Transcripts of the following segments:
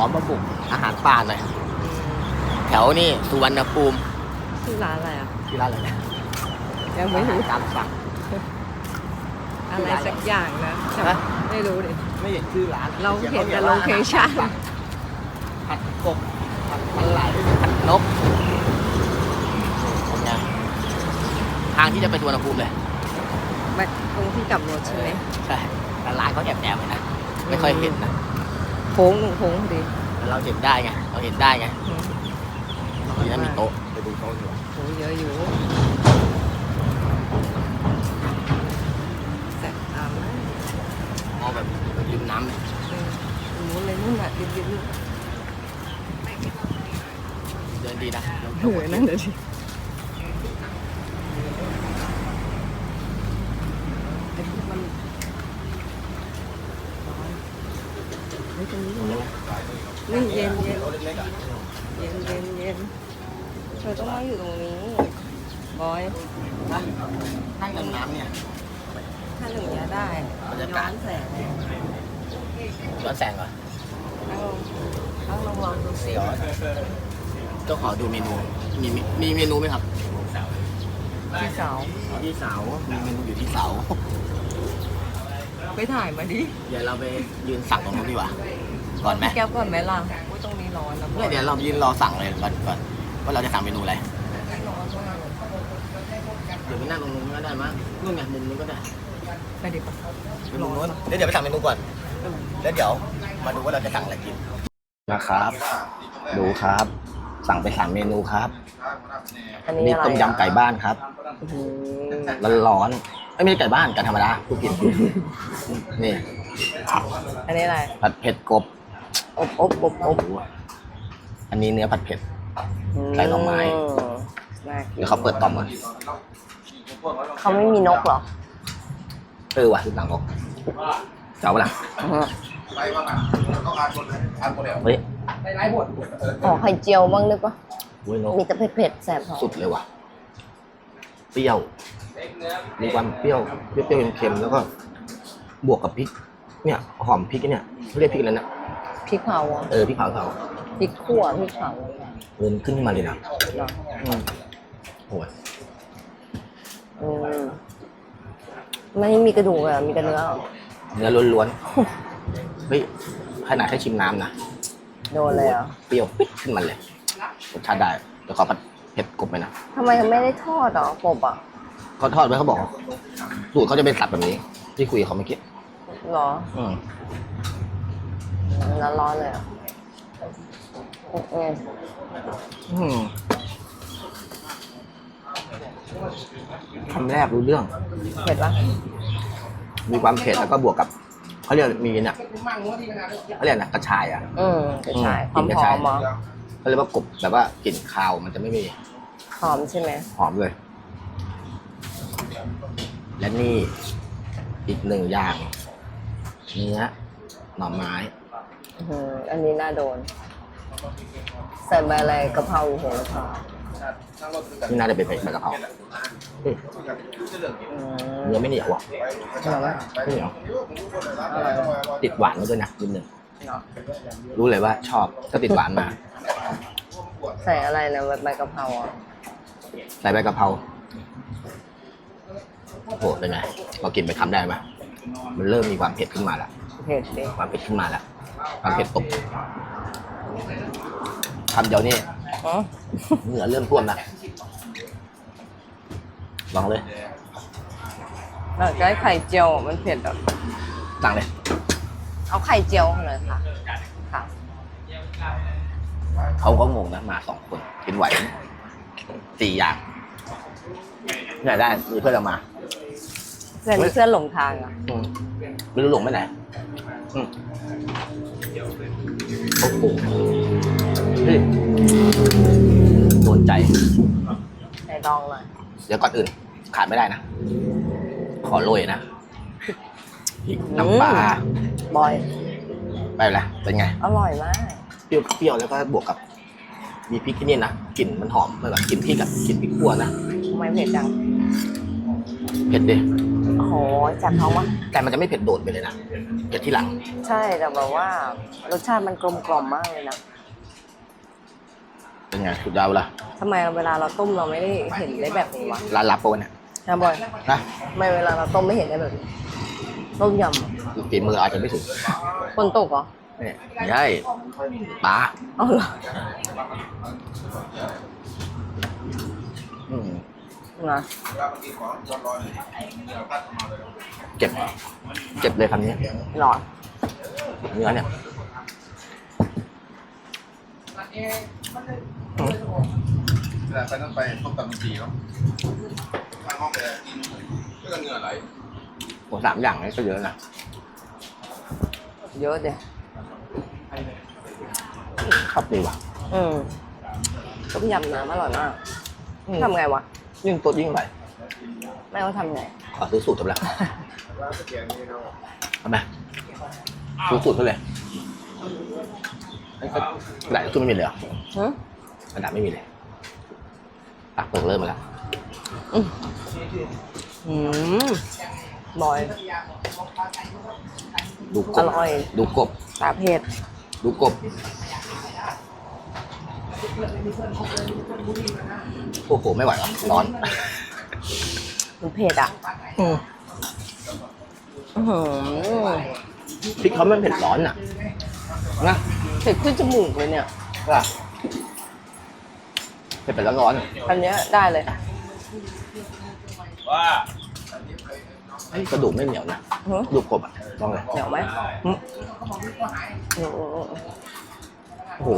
อมาบุกอาหารป่าหน่อยแถวนี่สุวรรณภูมิชื่อร้านอะไรอะที่ร้านอะไรนะยังไม่รู้ตามสั่ง อะไรสักอย่างนะจฮะำไม่รู้ดิ ไม่เห็นชื่อร้านเราเห็นแต่โลเคชั่นผัดกบผัดปลาไหลผัดนกเป็นไงทางที่จะไปสุวรรณภูมิเลย แบบตรงที่กลับรถใช่ไหมใช่แต่ร้านเขาแอบแอบๆไว้นะ ไม่ค่อยเห็นนะโค้งหนึ่งโค้งดิแต่เราเห็นได้ไง เราเห็นได้ไงอืมทีนั้นมีโต๊ะไปดูโต๊ะดีกว่าโหเยอะอยู่แสบตามากมองแบบริมน้ำเลยเออตรงนู้นเลยนู่นอะริมริมนู่นเดินดีนะเหือนั่นเลยดิไอ้พวกมันร้อนเฮ้ยตรงนี้ตรงนี้ นี่เย็นเย็นเย็นเย็นเย็นเธอต้องมาอยู่ตรงนี้ บอยนะนั่งริมน้ำเนี่ย ถ้าหนึ่งเนี้ยได้บรรยาย้กาอศนแสงย้อนแสงเหรอนั่งลงนั่งลงลองดูสิเดี๋ยวก็ขอดูเมนู มีมีมีเมนูไหมครับ พี่สาวที่เสา มีเมนูอยู่ที่เสา ไปถ่ายมาดิ เดี๋ยวเราไปยืนสั่งตรงนู้นดีกว่า ก่อนไหมพี่แก้วก่อนไหมล่ะอุ้ยตรงนี้ร้อนนะบอเนี่ยยเดี๋ยวเรายืนรอสั่งเลยก่อนก่อนว่าเราจะสั่งเมนูอะไรร้อนมากเดี๋ยวไปนั่งตรงนู้นก็ได้มั้งนู่นไงมุมนู้นก็ได้ไปดิปะไปมุมนู้นเดี๋ยวเดี๋ยวไปสั่งเมนูก่อนแล้วเดี๋ยวมาดูว่าเราจะสั่งอะไรกินนะครับ ดูครับ สั่งไปสามเมนูครับอันนี้มีอะไรต้มยำไก่บ้านครับอื้อหือร้อนๆไม่ไม่ใช่ไก่บ้านไกันธรรมดาผู้กินนี่อันนี้อะไรผัดเผ็ดกบ อบอบอบอบอันนี้เนื้อผัดเผ็ดไก่หน่อไม้ น่ากินเดี๋ยวเขาเปิดต่อมก่อนเขาไม่มีนกเหรอเออว่ะหลังอกเจ้าปะล่ะอือฮะเฮ้ยขอไข่เจียวบ้างได้ปะโว้ยนกมีแต่เผ็ดๆแสบท้องสุดเลยว่ะ เปรี้ยว มีความเปรี้ยว เปรี้ยวๆเค็มๆแล้วก็ บวกกับพริก เนี่ย หอมพริกเนี่ยเขาเรียกพริกอะไรนะ พริกเผาอะเออพริกเผาเขาพริกขั่วพริกเผาเงินขึ้นมาเลยนะเนาะอืมโอ้ยอืมไม่มีกระดูกอะมีแต่เนื้อเหรอเนื้อล้วนๆเฮ้ยขนาดแค่ชิมน้ำนะโดนเลยเหรอะเปรี้ยวปิ๊ดขึ้นมาเลยรสชาติได้เดี๋ยวขอผัดเผ็ดกบไปนะทำไมไม่ได้ทอดเหรอกบอะเขาทอดไว้เขาบอก สูตรเขาจะเป็นสับแบบนี้ ที่คุยกับเขาเมื่อกี้เหรอ อืม ร้อนร้อนๆเลยอะอืมอืมคำแรกรู้เรื่อง เผ็ดปะมีความเผ็ดแล้วก็บวกกับเขาเรียกมีเนี่ยเขาเรียกนะกระชายอะอืมกระชายคอืวามมกระหอชายมเหรอเขาเรียกว่ากบแบบว่ากลิ่นคาวมันจะไม่มี หอมใช่ไหมหอมเลย และนี่อีกหนึ่งอย่างเนื้อหน่อไม้ อื้อหืออันนี้น่าโดน ใส่ใบอะไรกะเพราโหระพาที่น่าจะเป็นใบกะเพราอืมอืมเนื้อไม่เหนียวอะอร่อยไหมไม่เหนียวอร่อยไหมติดหวานมาด้วยนะนิดนึงเนาะรู้เลยว่าชอบก็ติดหวานมา ใส่อะไรนะใบกะเพราอะใส่ใบกะเพราโอ้โหเป็นไงเรากินไปคำได้ไหมมันเริ่มมีความเผ็ดขึ้นมาแล้วเผ็ดดิความเผ็ดขึ้นมาแล้ว ความเผ็ดตกคำเดียวนี่อ๋อเหงื่อเริ่มท่วมนะลองเลยอยากได้ไข่เจียวอะมันเผ็ดอะสั่งเลย เอาไข่เจียวเลยค่ะ ค่ะ เขาก็งงนะมาสองคนกินไหวไหมสี่อย่างไหนได้มีเพื่อนเรามา เพื่อนเพื่อนหลงทางอะอืมไม่รู้หลงไปไหนอืม โอ้โหเฮ้ยโดนใจ ใส่ดองหน่อยเดี๋ยวก่อนอื่น ขาดไม่ได้นะ ขอโรยนะพริกน้ำปลาบอย ไปเลยเป็นไง อร่อยมาก เปรี้ยวเปรี้ยวแล้วก็บวกกับ มีพริกที่นี่นะกลิ่นมันหอมเลยแบบกลิ่นพริกอะกลิ่นพริกขั่วนะทำไมเผ็ดจัง เผ็ดดิอ โอ้โหจัดท้องวะแต่มันจะไม่เผ็ดโดดไปเลยนะเผ็ดที่หลัง ใช่แต่แบบว่ารสชาติมันกลมกล่อมมากเลยนะเป็นไงสุดยอดละทำไมเวลาเราต้มเราไม่ได้เห็นได้แบบนี้วะร้านลับปะวะเนี่ยนะบอยนะทำไมเวลาเราต้มไม่เห็นได้แบบนี้ต้มยำอะฝีมืออาจจะไม่ถึงคนตกเหรอเนี่ยไม่ใช่ปลาเอาเหรออืม นะเจ็บ เจ็บเลยคำนี้หลอดเนื้อเนี่ยแต่ไปนั่นไปพบกับดนตรีเนาะข้างห้องเลยก็จะเหงื่อไหลโอ้สามอย่างนี้ก็เยอะนะ เยอะเดียชอบดีว่ะ อืมต้มยำน้ำอร่อยมากอืมทำไงวะ ยิ่งตัวยิ่งไปแม่เขาทำไงขอซื้อสูตรจบแล้วทำไมซื้อสูตรเขาเลยไอ้ก็กระดาษขึ้นไม่มีเลยเหรอหึกระดาษไม่มีเลยตักเปิดเริ่มมาแล้วอืมบอย ดูกอบร่อย ดูกบปลาเผ็ดดูกบ โอ้โห ไม่ไหวหรอร้อนมันเผ็ดอะอืมอื้อหือพริกเขาไม่เผ็ดร้อนอะนะเผ็ดขึ้นจมูกเลยเนี่ย ว่าเผ็ดเป็นร้อนๆอะอันเนี้ยได้เลยว่าเฮ้ยกระดูกไม่เหนียวนะหึดูกบอะลองเลยเหนียวไหมหึอืมอืมอืม โอ้โห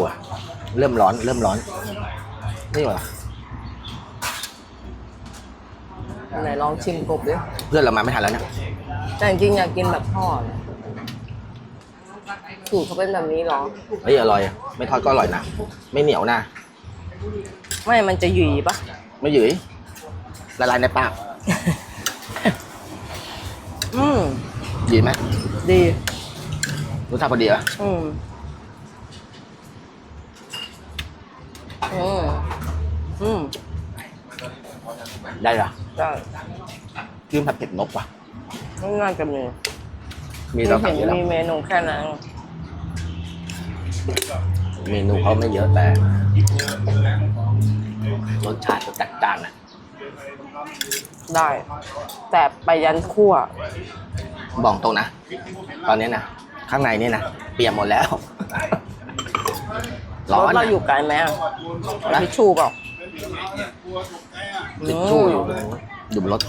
เริ่มร้อนเริ่มร้อนนี่เหรอไหนลองชิมกบดิเพื่อนเรามาไม่ทันแล้วเนี่ยแต่จริงๆอยากกินแบบทอดสูตรเขาเป็นแบบนี้เหรอเฮ้ยอร่อย ไม่ทอดก็อร่อยนะไม่เหนียวนะไม่มันจะหยีปะไม่หยืยละลายในปากอืมดีไหมดีรสชาติพอดีเหรออื มอืมอืมได้เหรอได้ยื่มผัดเผ็ดนกว่ะไม่น่าจะมีมีเราสั่งเห็เยนอะแล้วมีเมนูแค่นั้นเมนูเขาไม่เยอะแต่รสชาติจะจัดจ้านนะได้ แต่ไปยันคั่ว บอกตรงนะ ตอนนี้นะ ข้างในนี่นะ เปียกหมดแล้ว รร้อถนเรานะอยู่ไกลไหมอะทิชชู่เปล่าติดชู่อยู่อยู่บนรถ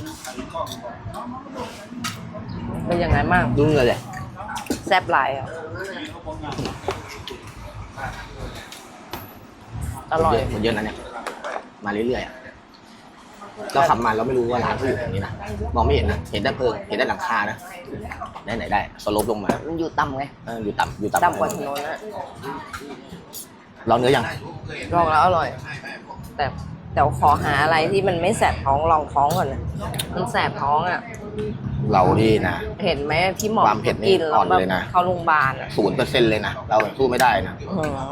เป็นยังไงบ้างดูเงินเลยแซ่บหลายอะอร่อยเยอะมันเยอะนะเนี่ย มาเรื่อยๆอะเราขับมาเราไม่รู้ว่าร้านเขาอยู่ตรงนี้นะมองไม่เห็นนะเห็นได้เพลิงเห็นได้หลังคานะได้ไหนได้สโลปลงมามันอยู่ต่ำไงเอออยู่ต่ำอยู่ต่ำต่ำกว่าถนนนะ ลองเนื้อยังลองแล้วอร่อย แต่แต่ขอหาอะไรที่มันไม่แสบท้องลองท้องก่อนนะมันแสบท้องอะ เรานี่นะเห็นไหมที่หมอความเผ็ดนี่กินแล้อ่วอนแบบเลยนะเข้าโรงพยาบาลอะศูนย์เปอร์เซ็นต์เลยนะเราสู้ไม่ได้นะอื้อหือ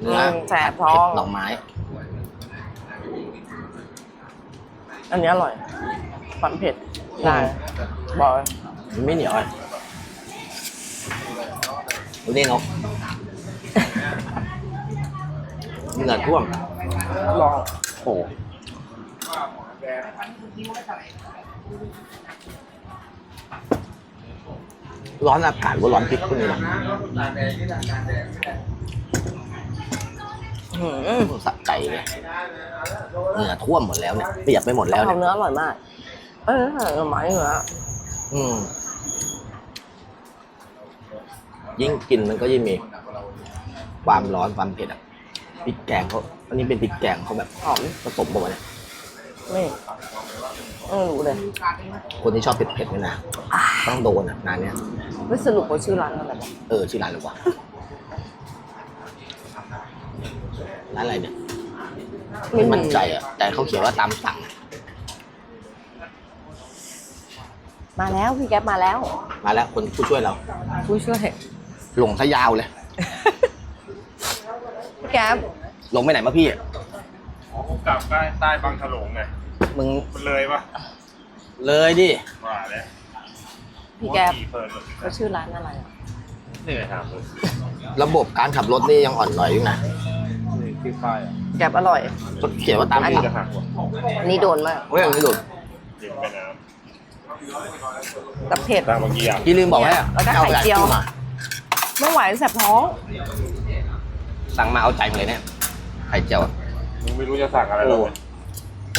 เนื้อมแสบท้อง เผ็ดหน่อไม้ อันนี้อร่อยความเผ็ดได้บอกเลยมันไม่เหนียวอะดูนี่นก เหงื่อท่วมลองโอ้โหร้อนอากาศว่าร้อนพริกพวกนี้นะอื้อหือสะใจเลยเหงื่อท่วมหมดแล้วเนี่ยเปียกไปหมดแล้วกะเพเนี่ยราเนื้ออร่อยมาก เอ้ยหน่อไม้เนื้ออืมยิ่งกินมันก็ยิ่งมี ความร้อนความเผ็ดอะพริกแกงเขาอันนี้เป็นพริกแกงเขาแบบหอมผสมประมาณเนี่ยไม่ไม่รู้เลย คนที่ชอบเผ็ดๆเนี่ยนะต้องโดนอะงานเนี้ยไม่สรุปว่าชื่อร้านอะไรวะเออชื่อร้านหรือวะร้านอะไรเนี่ยไม่มั่นใจอะแต่เขาเขียนว่าตามสั่งมาแล้วพี่แก๊ปมาแล้ว มาแล้วคนผู้ช่วยเรา ผู้ช่วยลงซะยาวเลยพี่ แก๊ปลงไปไหนมาพี่ อ๋อผมกลับใต้ใต้บางฉลงไงมึงมันเลยปะเลยดิว่าแล้วพี่แก๊ปขี่เพลินเลยเขาชื่อร้านอะไรอะนี่ไงถามเลยระบบการขับรถนี่ยังอ่อนหน่อยอยู่นะนี่ที่ป้ายอะแก๊ปอร่อยเขียนว่าตามอันหนี้ลักจะหักว่ะอันนี้โดนมากเฮ้ยอันนี้หลุดริมแม่น้แต่เผ็ดำตามเมื่อกี้อะพี่ลืมบอกให้แล้วก็เอาไข่ใจเจียวมาไม่ไหวแสบท้อง สั่งมาเอาใจมาเลยเนี่ยไข่เจียวอะมึงไม่รู้จะสั่งอะไรหรอก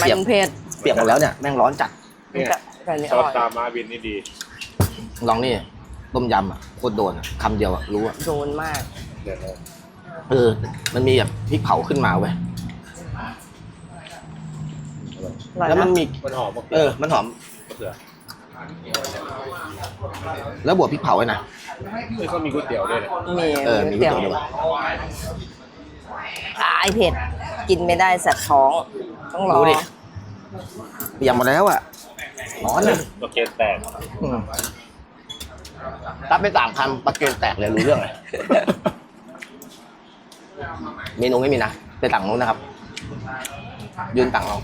มันเผ็ดเปียกหมดแล้วเนี่ยแม่งร้อนจัดเนี่ยแต่แต่อันนี้ซออสร่อยตามมาบินนี่ดี ลองนี่ต้มยำอะโคตรโดนอะคำเดียวอะรู้อะโดนมาก เดี๋ยวนะเออมันมีแบบพริกเผาขึ้นมาเว้ยอร่อยแล้วนะมันมีมันหอมมากเออมันหอมเสือแล้วบวกพริกเผาไว้นะ เฮ้ยเขามีก๋วยเตี๋ยวด้วยเนี่ยมีเออมีก๋วยเตี๋ยวด้วยอ่าไอเผ็ดกินไม่ได้แสบท้อง ต้องรอดูดิเปียกหมดแล้วอะร้อนอะตัวเกนแตกอืมรับไปสามคำปลาเกนแตกเลยรู้เรื่องเลย เมนูไม่มีนะไปต่างนู้นนะครับ ยืนต่างเรา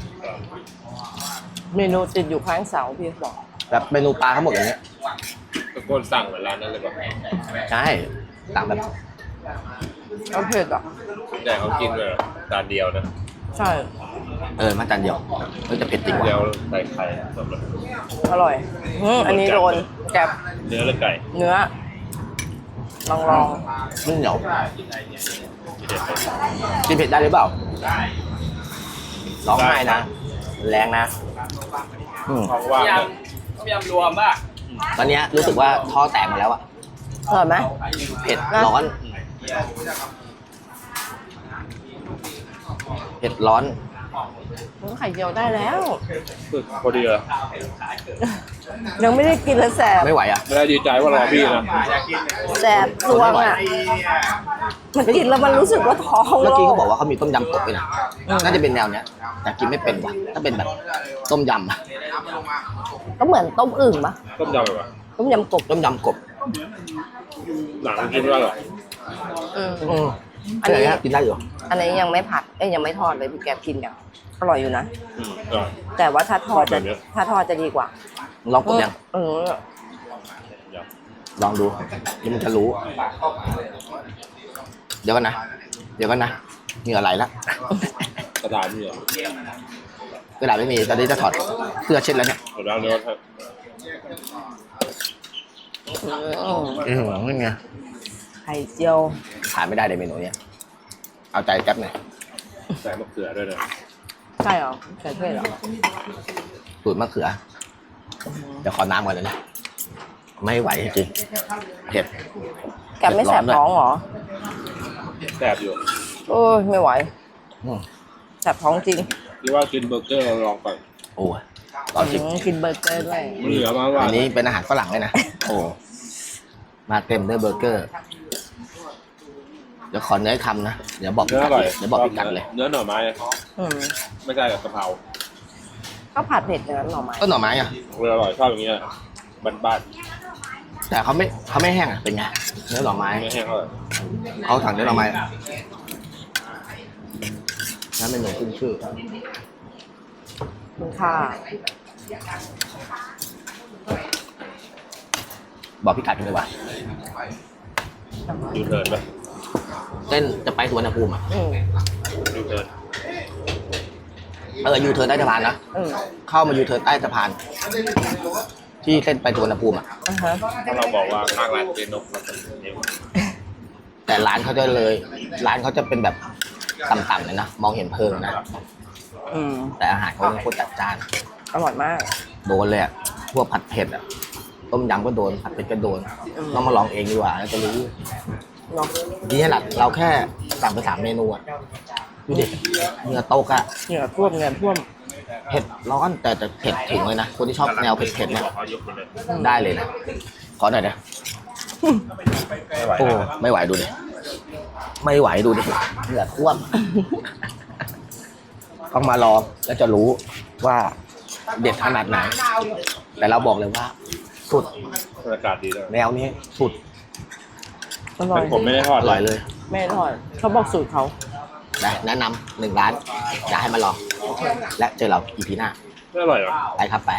เมนูติดอยู่ข้างเสาพี่บอกแบบเมนูปลาทั้งหมดอย่างเงี้ย ตะโกนสั่งเหมือนร้านนั้นเลยป่ะใช่ต่างแบบก็เผ็ดอะแต่เขากินเลยจานเดียวนะใช่เออมาจานเดียวมันจะเผ็ดจริงเดียวว่ะใส่ไข่สำหรับอร่อยอืมอันนี้โดนแกบเนื้อและไก่เนื้อลองลองนุ่มเหนียวทีเด็ดเลยกินเผ็ดได้หรือเปล่าร้องไห้นะ แรงนะอืมท้องว่างเลยต อนเนี้ยรู้สึกว่าท่อแตกมาแล้วอะอร่อยไหม เผ็ดร้อน เผ็ดร้อน อืมไข่เจียวได้แล้วคือพอดีเลยยังไม่ได้กินเลยแสบไม่ไหวอะไม่ได้ดีใจว่ารอพี่นะแสบซวงอะมันกินแล้วมันรู้สึกว่าท้องเมื่อกี้เขาโล่งบอกว่าเขามีต้มยำกบด้วยนะน่าจะเป็นแนวเนี้ย แต่กินไม่เป็นว่ะถ้าเป็นแบบต้มยำอะก็เหมือนต้มอึ่งปะต้มยำแบบว่าต้มยำกบต้มยำกบหนังกินไม่ได้หรออืมอืม อันนี้เยกินได้อยู่อันนี้ยังไม่ผัด เอ้ยยังไม่ทอดเลยพี่แกบกินยังอร่อยอยู่นะ อืมก็แต่ว่าถ้าทอดจะแบบเนี้ย ถ้าทอดจะดีกว่าลองกบยังเออเดี๋ยวลองดูเดี๋ยวมันจะรู้ เดี๋ยวกันนะ เดี๋ยวกันนะเหงื่อไหลละกระดาษนี่เหรอกระดาษไม่มีตอนนี้จะถอดเสื้อเช็ดแล้วเนี่ยกระดาษเนื้อครับอืมอืมนี่ไงไข่เจียว ขายไม่ได้เลยเมนูเนี้ยเอาใจแก๊ปหน่อยใส่มะเขือด้วยนะใช่เหรอใส่เทศเหรอสูตรมะเขือ เดี๋ยวขอน้ำก่อนเลยนะไม่ไหวจริงๆเผ็ดแกบไม่แสบท้องเหรอแสบอยู่โอ้ยไม่ไหวอืมแสบท้องจริงที่ว่ากินเบอร์เกอร์ลองก่อนโอ้ยรอชิมอืมกินเบอร์เกอร์ด้วยมันเหลือมาว่าอันนี้เป็นอาหารฝรั่งเลยนะโอ้มาเต็มด้วยเบอร์เกอร์เดี๋ยวขอเนื้อคำนะ เดี๋ยวบอกพิเนื้อกัอดร่อยเดี๋ยวบอกพิกัดเลยเนื้อหน่อไม้อืมไม่ใช่กับกะเพราก็ผัดเผ็ดอย่างนั้นหน่อไม้ก็หน่อไม้อะเอออร่อยชอบอย่างเงี้ยบ้านแต่เขาไม่เขาไม่แห้งอะเป็นไงเนื้อหน่อไม้ๆไม่แห้งเท่าไหร่เขาสั่งเนื้อหน่อไม้นั่นเป็นหนูขึ้นชื่อคุณค่าบอกพิกัดกันเลยว่ายูเทิร์นปะ เส้นจะไปสุวรรณภูมิอะอืมยูเทิร์นเออยูเทิร์นใต้สะพานนะอืมเข้ามายูเทิร์นใต้สะพาน ที่เส้นไปสุวรรณภูมิอะ อ่าฮะถ้าเราบอกว่าข้างร้านเจนกมันจะเนียวแต่ร้านเขาจะเลย ร้านเขาจะเป็นแบบต่ำๆเลยนะมองเห็นเพลิงนะอืมแต่อาหารเขาเนี่ยโคตรจัดจ้าน อร่อยมาก โดนเลยอะพวกผัดเผ็ดอะต้มยำก็โดนผัดเผ็ดก็โดนอืม ต้องมาลองเองดีกว่าแล้วจะรู้ เนาะดีขนาดเราแค่สั่งไปสามเมนูอะดูดิเหงื่อตกอะเหงื่อท่วมเหงื่อท่วมเผ็ดร้อนแต่จะเผ็ดถึงเลยนะ คนที่ชอบแนวเผ็ดๆเนี่ยเขายกไปเลยได้เลยนะ ขอหน่อยนะไม่ไหวโอ้นะไม่ไหวดูดิไม่ไหวดูดิเหงื่อท่วมต้องมาลองแล้วจะรู้ว่าเด็ดขนาดไหน แต่เราบอกเลยว่า สุดบรรยากาศดีด้วยแนวนี้สุด อร่อแต่ยผมไม่ได้ทออดร่อยเลยไม่ทอดเขาบอกสูตรเขา นะแนะนำหนึ่งร้านอยากให้มาลองและเจอเราอีพีหน้า ไม่อร่อยเหรอ ไปครับไป